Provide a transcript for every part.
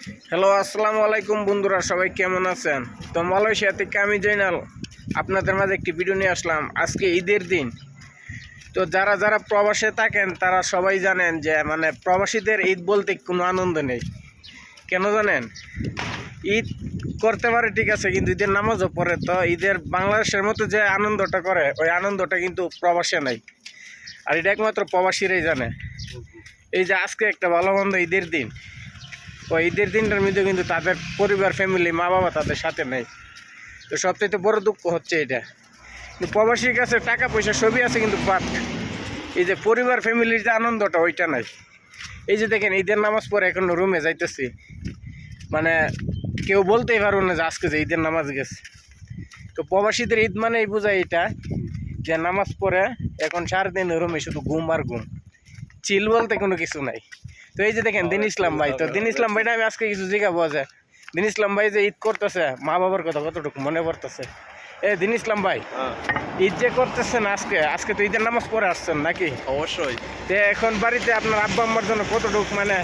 Hello, আসসালামু আলাইকুম বন্ধুরা, সবাই কেমন আছেন? তো মালয়েশিয়া থেকে আমি জৈনাল আপনাদের মাঝে একটি ভিডিও নিয়ে আসলাম। আজকে ঈদের দিন। তো যারা যারা প্রবাসে থাকেন, তারা সবাই জানেন যে মানে প্রবাসীদের ঈদ বলতে কোনো আনন্দ নেই। কেন জানেন? ঈদ করতে পারে ঠিক আছে, কিন্তু ঈদের নামাজও পড়ে। তো ঈদের বাংলাদেশের মতো যে আনন্দটা করে, ওই আনন্দটা কিন্তু প্রবাসে নাই। আর এটা একমাত্র প্রবাসীরাই জানে। এই যে আজকে একটা ভালো মন্দ ঈদের দিন। ওই ঈদের দিনটার মধ্যে কিন্তু তাদের পরিবার ফ্যামিলি মা বাবা তাদের সাথে নেই। তো সবথেকে বড় দুঃখ হচ্ছে এটা। প্রবাসীর কাছে টাকা, পয়সা সবই আছে কিন্তু বাদ। এই যে পরিবার ফ্যামিলির যে আনন্দটা, ওইটা নাই। এই যে দেখেন, ঈদের নামাজ পড়ে এখন রুমে যাইতেছি। মানে কেউ বলতেই পারব না যে আজকে যে ঈদের নামাজ গেছে। তো প্রবাসীদের ঈদ মানেই বোঝায় এটা যে নামাজ পড়ে এখন সারাদিন রুমে শুধু ঘুম আর ঘুম। চিল বলতে কোনো কিছু নাই। তো এই যে দেখেন দিন ইসলাম ভাই তো দিন ইসলাম ভাইটা আমি আজকে কিছু জিজ্ঞাবো যে দিন ইসলাম ভাই যে ঈদ করতেছে মা বাবার কথা কতটুকু মনে পড়তেছে? এ দিন ইসলাম ভাই ঈদ যে করতেছেন আজকে আজকে তো ঈদের নামাজ পড়ে আসছেন নাকি? অবশ্যই। তো এখন বাড়িতে আপনার আব্বা আম্মার জন্য কতটুকু মানে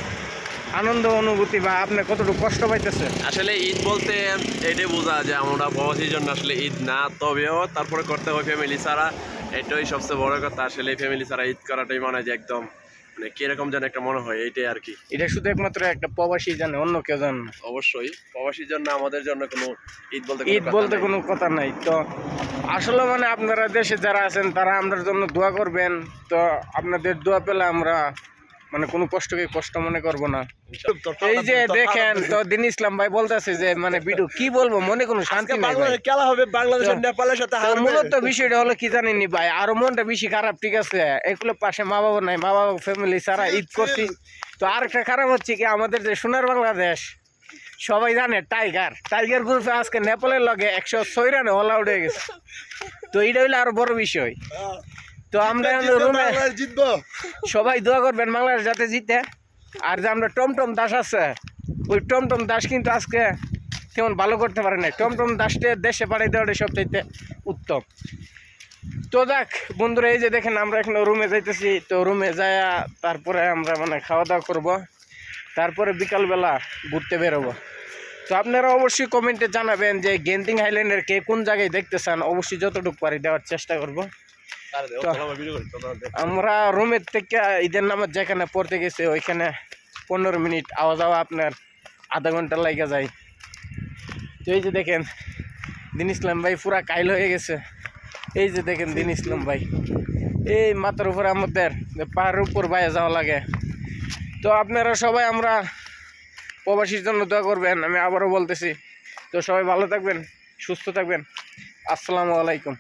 আনন্দ অনুভূতি বা আপনি কতটুকু কষ্ট পাইতেছে আসলে ঈদ বলতে এটাই বোঝা যে আমরা প্রবাসীর জন্য আসলে ঈদ না তবেও তারপরে করতে হবে ফ্যামিলি ছাড়া। এটাই সবচেয়ে বড় কথা আসলে ফ্যামিলি ছাড়া ঈদ করাটাই মনে হয় যে একদম মানে কীরকম যেন একটা মনে হয় এইটাই আর কি। এটা শুধু একমাত্র একটা প্রবাসী জানে অন্য কেউ জানে না। অবশ্যই প্রবাসীর জন্য আমাদের জন্য কোনো ঈদ বলতে ঈদ বলতে কোনো কথা নাই। তো আসলে মানে আপনারা দেশে যারা আছেন তারা আমাদের জন্য দোয়া করবেন। তো আপনাদের দোয়া পেলে আমরা মানে কোনো কষ্টকে কষ্ট মনে করব না। এই যে দেখেন তো দিন ইসলাম ভাই বলতেছে যে মানে বিডু কি বলব মনে কোনো শান্তি নাই। খেলা হবে বাংলাদেশের তো- নেপালের সাথে মূলত বিষয়টা হলো কি জানেনি ভাই আরও মনটা বেশি খারাপ ঠিক আছে? এগুলো পাশে মা বাবা নাই মা বাবা ফ্যামিলি সারা ঈদ করছি। তো আরেকটা খারাপ হচ্ছে কি আমাদের যে সোনার বাংলাদেশ সবাই জানে টাইগার। টাইগার গ্রুপে আজকে নেপালের লগে একশো ছয় রানে অল আউট হয়ে গেছে। তো এইটা হইল আরও বড় বিষয়। তো আমরা রুমে জিতবো। সবাই দোয়া করবেন বাংলাদেশ যাতে জিতে। আর যে আমরা টমটম দাস আছে ওই টমটম দাস কিন্তু আজকে তেমন ভালো করতে পারে না টমটম দাসকে দেশে পাঠাই দেওয়াটা সবচাইতে উত্তম। তো দেখ বন্ধুরা এই যে দেখেন আমরা এখন রুমে যাইতেছি। তো রুমে যায়া তারপরে আমরা মানে খাওয়া দাওয়া করব। তারপরে বিকালবেলা ঘুরতে বেরোবো। তো আপনারা অবশ্যই কমেন্টে জানাবেন যে গেন্দিং হাইল্যান্ডের কে কোন জায়গায় দেখতে চান। অবশ্যই যতটুকু পারি দেওয়ার চেষ্টা করব। আমরা রুমের থেকে ঈদের নামাজ যেখানে পড়তে গেছে ওইখানে পনেরো মিনিট আওয়া যাওয়া আপনার আধা ঘণ্টা লাগে যায়। তো এই যে দেখেন দিন ইসলাম ভাই পুরা কাইল হয়ে গেছে। এই যে দেখেন দিন ইসলাম ভাই। এই মাথার উপরে আমাদের পাহাড়ের উপর বাইরে যাওয়া লাগে। তো আপনারা সবাই আমরা প্রবাসীর জন্য দোয়া করবেন আমি আবারও বলতেছি। তো সবাই ভালো থাকবেন সুস্থ থাকবেন। আসসালামু আলাইকুম।